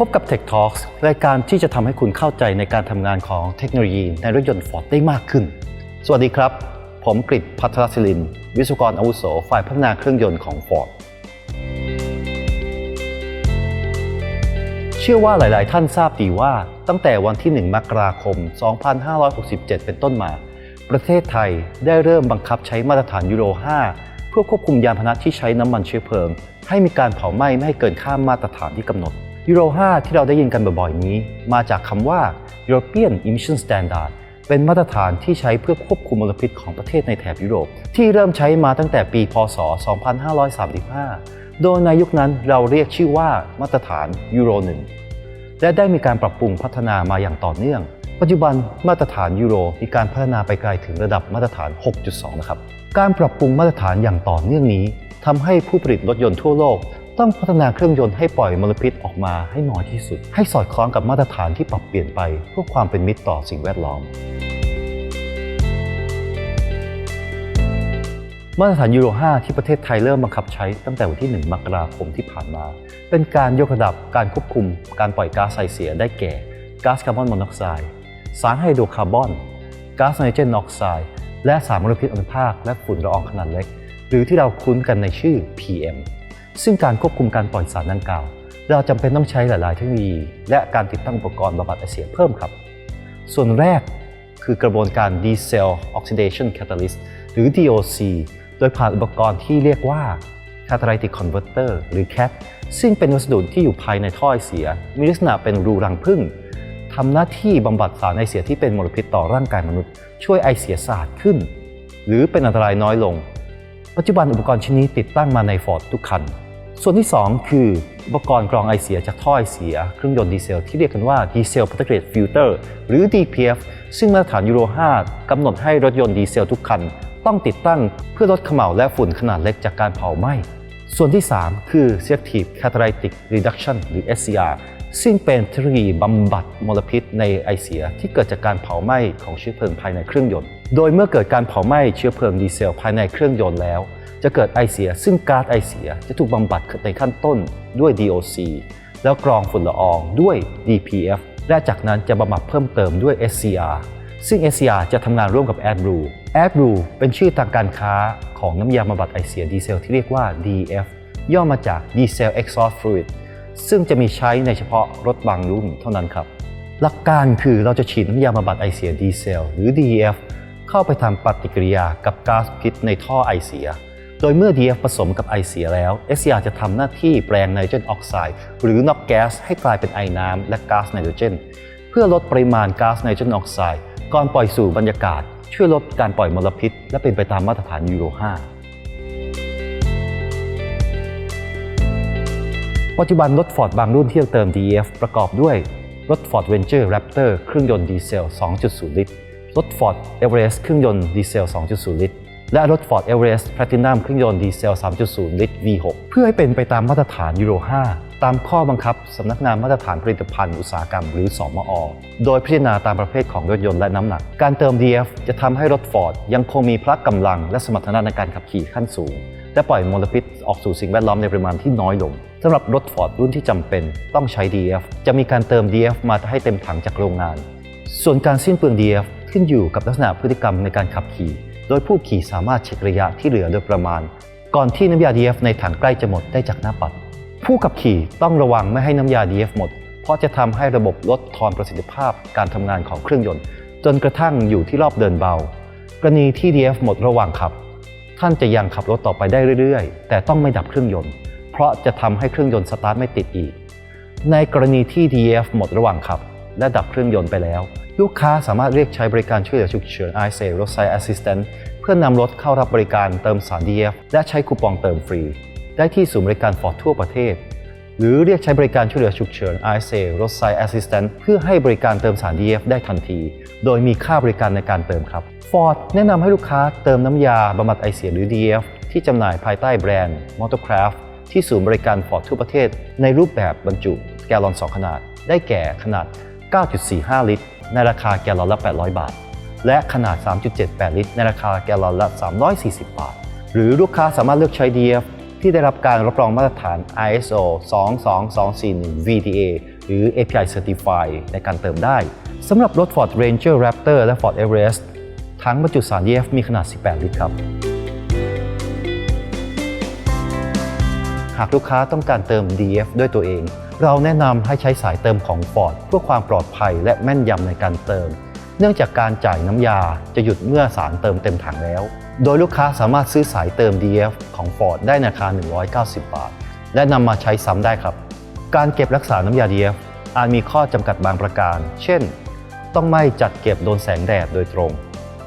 พบกับ Tech Talks รายการที่จะทำให้คุณเข้าใจในการทำงานของเทคโนโลยีในรถยนต์ Ford ได้มากขึ้น สวัสดีครับ ผมกฤษพัทรศิลิน วิศวกรอาวุโส ฝ่ายพัฒนาเครื่องยนต์ของ Ford เชื่อว่าหลาย ๆ ท่านทราบดีว่า ตั้งแต่วันที่ 1 มกราคม 2567 เป็นต้นมา ประเทศไทยได้เริ่มบังคับใช้มาตรฐานยูโร 5 เพื่อควบคุมยานพาหนะที่ใช้น้ำมันเชื้อเพลิง ให้มีการเผาไหม้ไม่ให้เกินข้ามาตรฐานที่กำหนด ยูโร 5 ที่เราได้ยินกันบ่อยๆ นี้ มาจากคำว่า European Emission Standard เป็นมาตรฐานที่ใช้เพื่อควบคุมมลพิษของประเทศในแถบยุโรป ที่เริ่มใช้มาตั้งแต่ปี พศ 2535 โดยในยุคนั้นเราเรียกชื่อว่ามาตรฐานยูโร 1 และได้มีการปรับปรุงพัฒนามาอย่างต่อเนื่อง ปัจจุบันมาตรฐานยูโร มีการพัฒนาไปไกลถึงระดับมาตรฐาน 6.2 นะครับ การปรับปรุงมาตรฐานอย่างต่อเนื่องนี้ทำให้ผู้ผลิตรถยนต์ทั่วโลก ต้องพัฒนาเครื่องยนต์ให้ปล่อยมลพิษออกมาให้น้อยที่สุด ให้สอดคล้องกับมาตรฐานที่ปรับเปลี่ยนไปเพื่อความเป็นมิตรต่อสิ่งแวดล้อม มาตรฐานยูโร 5 ที่ประเทศไทยเริ่มบังคับใช้ตั้งแต่วันที่ 1 มกราคมที่ผ่านมา เป็นการยกระดับการควบคุม การปล่อยก๊าซไอเสียได้แก่ก๊าซคาร์บอนมอนอกไซด์สารไฮโดรคาร์บอนก๊าซไนโตรเจนออกไซด์และสารมลพิษอนุภาคและฝุ่นละอองขนาดเล็ก หรือที่เราคุ้นกันในชื่อ PM ซึ่งการควบคุมการปล่อยสารดังกล่าว เราจำเป็นต้องใช้หลาย ๆ เทคโนโลยี และการติดตั้งอุปกรณ์บำบัดไอเสียเพิ่มครับ ส่วนแรกคือกระบวนการ Diesel Oxidation Catalyst หรือ DOC โดยผ่านอุปกรณ์ที่เรียกว่า Catalytic Converter หรือ CAT ซึ่งเป็นวัสดุที่อยู่ภายในท่อไอเสีย มีลักษณะเป็นรูรังผึ้งทำหน้าที่บำบัดสารไอเสียที่เป็นมลพิษต่อร่างกายมนุษย์ ช่วยไอเสียสะอาดขึ้น หรือเป็นอันตรายน้อยลง ปัจจุบันอุปกรณ์ชิ้นนี้ติดตั้งมาใน Ford ทุกคัน ส่วนที่ 2 คืออุปกรณ์กรองไอเสียจากท่อไอเสีย เครื่องยนต์ดีเซลที่เรียกกันว่า Diesel Particulate Filter หรือ DPF ซึ่งมาตรฐานยูโร 5 กำหนดให้รถยนต์ดีเซลทุกคัน ต้องติดตั้งเพื่อลดเขม่าและฝุ่นขนาดเล็กจากการเผาไหม้ ส่วนที่ 3 คือ Selective Catalytic Reduction หรือ SCR ซึ่งเป็นเทคโนโลยีบำบัดมลพิษในไอเสียที่เกิดจากการเผาไหม้ของเชื้อเพลิงภายในเครื่องยนต์ โดยเมื่อเกิดการเผาไหม้เชื้อเพลิงดีเซลภายในเครื่องยนต์แล้ว จะเกิดไอเสีย ซึ่งก๊าซไอเสียจะถูกบำบัดในขั้นต้นด้วย DOC แล้วกรองฝุ่นละอองด้วย DPF และจากนั้นจะบำบัดเพิ่มเติมด้วย SCR ซึ่ง SCR จะทำงานร่วมกับ AdBlue AdBlue เป็นชื่อทางการค้าของน้ำยาบำบัดไอเสียดีเซลที่เรียกว่า DF ย่อมาจาก Diesel Exhaust Fluid ซึ่งจะมีใช้ในเฉพาะรถบางรุ่นเท่านั้นครับ หลักการคือเราจะฉีดน้ำยาบำบัดไอเสียดีเซลหรือ DEF เข้าไปทำปฏิกิริยากับก๊าซพิษในท่อไอเสีย ดยเมื่อ DF ผสมกับไอเสียแล้ว SCR จะทำหน้าที่แปลงไนโตรเจนออกไซด์หรือน็อกแก๊สให้กลายเป็นไอน้ำและก๊าซไนโตรเจน เพื่อลดปริมาณก๊าซไนโตรเจนออกไซด์ก่อนปล่อยสู่บรรยากาศ ช่วยลดการปล่อยมลพิษ และเป็นไปตามมาตรฐานยูโร 5ปัจจุบันรถ Ford บางรุ่นที่เติม DEF ประกอบด้วยรถ Ford Ranger Raptor เครื่องยนต์ดีเซล 2.0 ลิตร รถ Ford Everest เครื่องยนต์ดีเซล 2.0 ลิตร และรถ Ford Everest Platinum เครื่องยนต์ดีเซล 3.0 ลิตร V6 เพื่อให้เป็นไปตามมาตรฐานยูโร 5 ตามข้อบังคับสำนักงานมาตรฐานผลิตภัณฑ์อุตสาหกรรมหรือสมอ โดยพิจารณาตามประเภทของรถยนต์และน้ำหนัก การเติม DF จะทำให้รถ Ford ยังคงมีพละกำลังและสมรรถนะในการขับขี่ขั้นสูง และปล่อยมลพิษออกสู่สิ่งแวดล้อมในปริมาณที่น้อยลงสำหรับรถ Ford รุ่นที่จำเป็นต้องใช้ DF จะมีการเติม DF มาให้เต็มถังจากโรงงาน ส่วนการสิ้นเปลือง DF ขึ้นอยู่กับลักษณะพฤติกรรมในการขับขี่ โดยผู้ขี่สามารถเช็คระยะที่เหลือโดยประมาณ ก่อนที่น้ำยา DF ในถังใกล้จะหมดได้จากหน้าปัด ผู้ขับขี่ต้องระวังไม่ให้น้ำยา DF หมด เพราะจะทำให้ระบบลดทอนประสิทธิภาพการทำงานของเครื่องยนต์ จนกระทั่งอยู่ที่รอบเดินเบา กรณีที่ DF หมดระหว่างขับ ท่านจะยังขับรถต่อไปได้เรื่อยๆ แต่ต้องไม่ดับเครื่องยนต์ เพราะจะทำให้เครื่องยนต์สตาร์ทไม่ติดอีก ในกรณีที่ DF หมดระหว่างขับ และดับเครื่องยนต์ไปแล้ว ลูกค้าสามารถเรียกใช้บริการช่วยเหลือฉุกเฉิน ISA Roadside Assistant เพื่อนำรถเข้ารับบริการเติมสาร DF และใช้คูปองเติมฟรี ได้ที่ศูนย์บริการ Ford ทั่วประเทศ หรือเรียกใช้บริการช่วยเหลือฉุกเฉิน ISA Roadside Assistant เพื่อให้บริการเติมสาร DF ได้ทันที โดยมีค่าบริการในการเติมครับ Ford แนะนำให้ลูกค้าเติมน้ำยาบำบัดไอเสียหรือ DF ที่จำหน่ายภายใต้แบรนด์ Motorcraft ที่ศูนย์บริการ Ford ทั่วประเทศ ในรูปแบบบรรจุแกลลอน 2 ขนาด ได้แก่ขนาด 9.45 ลิตร ในราคาแกลลอนละ 800 บาท และขนาด 3.78 ลิตร ในราคาแกลลอนละ 340 บาท หรือลูกค้าสามารถเลือกใช้ DF ที่ได้รับการรับรองมาตรฐาน ISO 22241 VDA หรือ API Certify ในการเติมได้สำหรับรถ Ford Ranger Raptor และ Ford Everest ทั้งบรรจุสาร DF มีขนาด 18 ลิตรครับ หากลูกค้าต้องการเติม DF ด้วยตัวเอง เราแนะนำให้ใช้สายเติมของ Ford เพื่อความปลอดภัยและแม่นยำในการเติม เนื่องจากการจ่ายน้ำยาจะหยุดเมื่อสารเติมเต็มถังแล้ว โดยลูกค้าสามารถซื้อสายเติม DF ของ Ford ได้ในราคา 190 บาท และนำมาใช้ซ้ำได้ครับ การเก็บรักษาน้ำยา DF อาจมีข้อจำกัดบางประการ เช่น ต้องไม่จัดเก็บโดนแสงแดดโดยตรง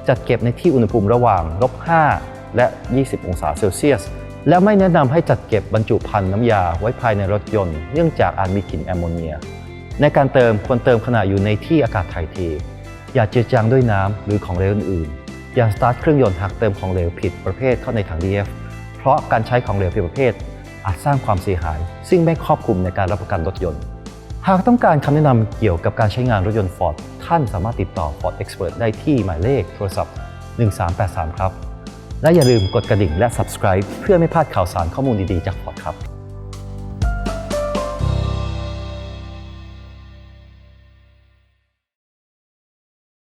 จัดเก็บในที่อุณหภูมิระหว่างลบ5และ 20 องศาเซลเซียส และไม่แนะนำให้จัดเก็บบรรจุภัณฑ์น้ำยาไว้ภายในรถยนต์เนื่องจากอาจมีกลิ่นแอมโมเนีย ในการเติมควรเติมขณะอยู่ในที่อากาศถ่ายเท อย่าเจือจางด้วยน้ำหรือของเหลวอื่นๆอย่าสตาร์ทเครื่องยนต์หากเติมของเหลวผิดประเภทเข้าในถัง DF เพราะการใช้ของเหลวผิดประเภท อาจสร้างความเสียหาย ซึ่งไม่ครอบคลุมในการรับประกันรถยนต์ หากต้องการคำแนะนำเกี่ยวกับการใช้งานรถยนต์ Ford ท่านสามารถติดต่อ Ford Expert ได้ที่หมายเลขโทรศัพท์ 1383 ครับ และอย่าลืมกดกระดิ่งและ subscribe เพื่อไม่พลาดข่าวสารข้อมูลดี ๆ จากพอร์ตครับ